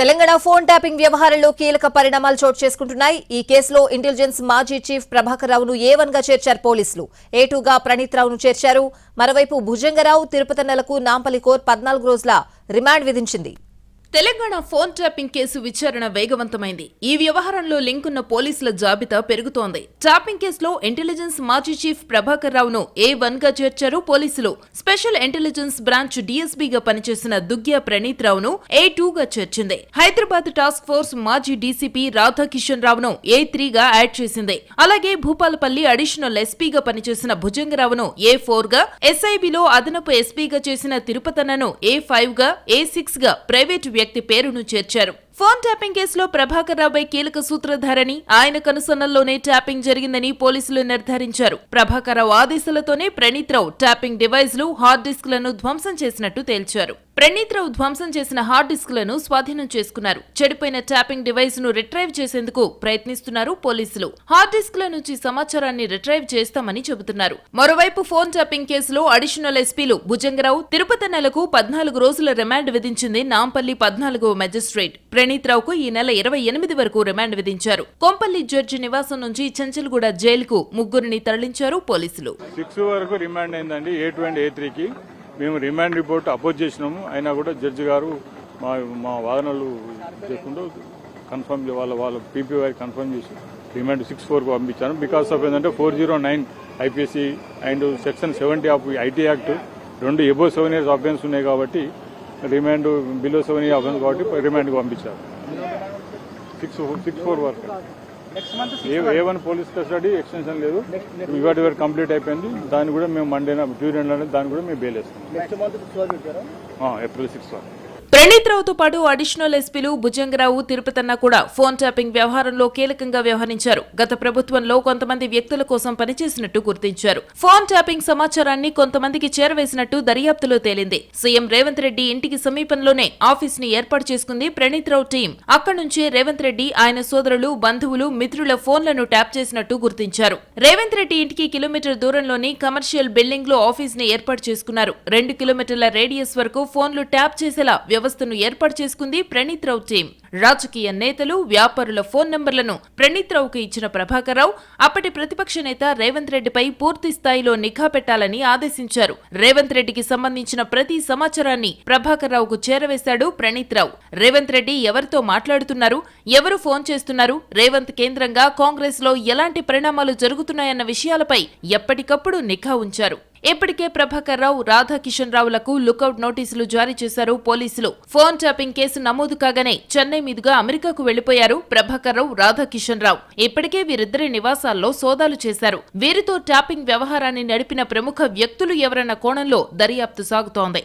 Telangana phone tapping వ్యవహారంలో కీలక పరిణామాలు చోటు చేసుకుంటున్నాయి. ఈ కేసులో ఇంటెలిజెన్స్ మాజీ చీఫ్ ప్రభాకర్ రావును ఏ వన్గా చేర్చారు పోలీసులు? ఏటూగా ప్రణీత్ రావును చేర్చారు? మరోవైపు భుజంగరావు తిరుపతన్నలకు నాంపల్లి కోర్ పద్నాలుగు రోజుల రిమాండ్ విధించింది. తెలంగాణ ఫోన్ ట్యాపింగ్ కేసు విచారణ వేగవంతమైంది. ఈ వ్యవహారంలో లింక్ ఉన్న పోలీసుల జాబితా పెరుగుతోంది. ట్యాపింగ్ కేసులో ఇంటెలిజెన్స్ మాజీ చీఫ్ ప్రభాకర్ రావును ఏ వన్గా చేర్చారు పోలీసులు. స్పెషల్ ఇంటెలిజెన్స్ బ్రాంచ్ డీఎస్పీగా పనిచేసిన దుగ్గ్యా ప్రణీత్ రావును ఏ టూ గా చేర్చింది. హైదరాబాద్ టాస్క్ ఫోర్స్ మాజీ డీసీపీ రాధాకిషన్ రావును ఏ త్రీ గా యాడ్ చేసింది. అలాగే భూపాలపల్లి అడిషనల్ ఎస్పీగా పనిచేసిన భుజంగరావును ఏ ఫోర్గా ఎస్ఐబిలో అదనపు ఎస్పీగా చేసిన తిరుపతన్నను ఏ ఫైవ్గా ఏ సిక్స్గా ప్రైవేటు వ్యక్తి పేరును చేర్చారు. ఫోన్ ట్యాపింగ్ కేసులో ప్రభాకర్ రావుపై కీలక సూత్రధారని ఆయన కనుసన్నల్లోనే ట్యాపింగ్ జరిగిందని పోలీసులు నిర్ధారించారు. ప్రభాకర్ రావు ఆదేశాలతోనే ప్రణీత్ రావు ట్యాపింగ్ డివైస్లు హార్డ్ డిస్క్లను ధ్వంసం చేసినట్టు తేల్చారు. ప్రణీత్ రావు ధ్వంసం చేసిన హార్డ్ డిస్క్లను స్వాధీనం చేసుకున్నారు. చెడిపోయిన ట్యాపింగ్ డివైస్ను రిట్రైవ్ చేసేందుకు ప్రయత్నిస్తున్నారు పోలీసులు. హార్డ్ డిస్క్ల నుంచి సమాచారాన్ని రిట్రైవ్ చేస్తామని చెబుతున్నారు. మరోవైపు ఫోన్ ట్యాపింగ్ కేసులో అడిషనల్ ఎస్పీలు భుజంగరావు నెలకు పద్నాలుగు రోజుల రిమాండ్ విధించింది నాంపల్లి పద్నాలుగో మెజిస్ట్రేట్. వినీత్రావుకు ఈ నెల ఇరవై ఎనిమిది వరకు రిమాండ్ విధించారు. కొంపల్లి జడ్జి నివాసం నుంచి చెంచల్గూడ జైలుకు ముగ్గురిని తరలించారు పోలీసులు. సిక్స్ వరకు రిమాండ్ అయిందండి ఏ టూ అండ్ ఏ త్రీకి. మేము రిమాండ్ రిపోర్ట్ అపోజ్ చేసినాము అయినా కూడా జడ్జి గారు మా మా వాదనలు చేయకుండా కన్ఫర్మ్ వాళ్ళ వాళ్ళ పీపీ వారికి కన్ఫర్మ్ చేసి రిమాండ్ సిక్స్ ఫోర్కు పంపించాను. బికాస్ ఆఫ్ ఏంటంటే four zero nine IPC and section seventy of IT act రెండు ఎబో సెవెన్ ఇయర్స్ అఫెన్స్ ఉన్నాయి కాబట్టి remand below seven year offence కాబట్టి రిమాండ్కి పంపించారు. సిక్స్ సిక్స్ ఫోర్ వరకు A A one police custody extension లేదు. ఇవాటి వరకు కంప్లీట్ అయిపోయింది. దాన్ని కూడా మేము మండే ట్యూస్డే దాన్ని కూడా మేము బెయిల్ వేస్తాం ఏప్రిల్ సిక్స్ వరకు రావుతో పాటు అడిషనల్ ఎస్పీలు భుజంగరావు తిరుపతన్న కూడా ఫోన్ ట్యాపింగ్ వ్యవహారంలో కీలకంగా వ్యవహరించారు. గత ప్రభుత్వంలో కొంతమంది వ్యక్తుల కోసం పనిచేసినట్టు గుర్తించారు. ఫోన్ ట్యాపింగ్ సమాచారాన్ని కొంతమందికి చేరవేసినట్టు దర్యాప్తులో తేలింది. సీఎం రేవంత్ రెడ్డి ఇంటికి సమీపంలోనే ఆఫీస్ని ఏర్పాటు చేసుకుంది ప్రణీత్ రావు టీం. అక్కడి నుంచే రేవంత్ రెడ్డి ఆయన సోదరులు బంధువులు మిత్రుల ఫోన్లను ట్యాప్ చేసినట్టు గుర్తించారు. రేవంత్ రెడ్డి ఇంటికి కిలోమీటర్ దూరంలోని కమర్షియల్ బిల్డింగ్లో ఆఫీస్ని ఏర్పాటు చేసుకున్నారు. రెండు కిలోమీటర్ల రేడియస్ వరకు ఫోన్లు ట్యాప్ చేసేలా వ్యవస్థను ఏర్పాటు చేసుకుంది ప్రణీత్ రావు టీం. రాజకీయ నేతలు వ్యాపారుల ఫోన్ నంబర్లను ప్రణీత్ రావుకు ఇచ్చిన ప్రభాకర్ రావు అప్పటి ప్రతిపక్ష నేత రేవంత్ రెడ్డిపై పూర్తి స్థాయిలో నిఘా పెట్టాలని ఆదేశించారు. రేవంత్ రెడ్డికి సంబంధించిన ప్రతి సమాచారాన్ని ప్రభాకర్ రావుకు చేరవేశాడు ప్రణీత్ రావు. రేవంత్ రెడ్డి ఎవరితో మాట్లాడుతున్నారు? ఎవరు ఫోన్ చేస్తున్నారు? రేవంత్ కేంద్రంగా కాంగ్రెస్లో ఎలాంటి పరిణామాలు జరుగుతున్నాయన్న విషయాలపై ఎప్పటికప్పుడు నిఘా ఉంచారు. ఇప్పటికే ప్రభాకర్ రావు రాధాకిషన్ రావులకు లుకౌట్ నోటీసులు జారీ చేశారు పోలీసులు. ఫోన్ ట్యాపింగ్ కేసు నమోదు కాగానే చెన్నై మీదుగా అమెరికాకు వెళ్ళిపోయారు ప్రభాకర్ రావు రాధాకిషన్ రావు ఇప్పటికే వీరిద్దరి నివాసాల్లో సోదాలు చేశారు. వీరితో ట్యాపింగ్ వ్యవహారాన్ని నడిపిన ప్రముఖ వ్యక్తులు ఎవరన్న కోణంలో దర్యాప్తు సాగుతోంది.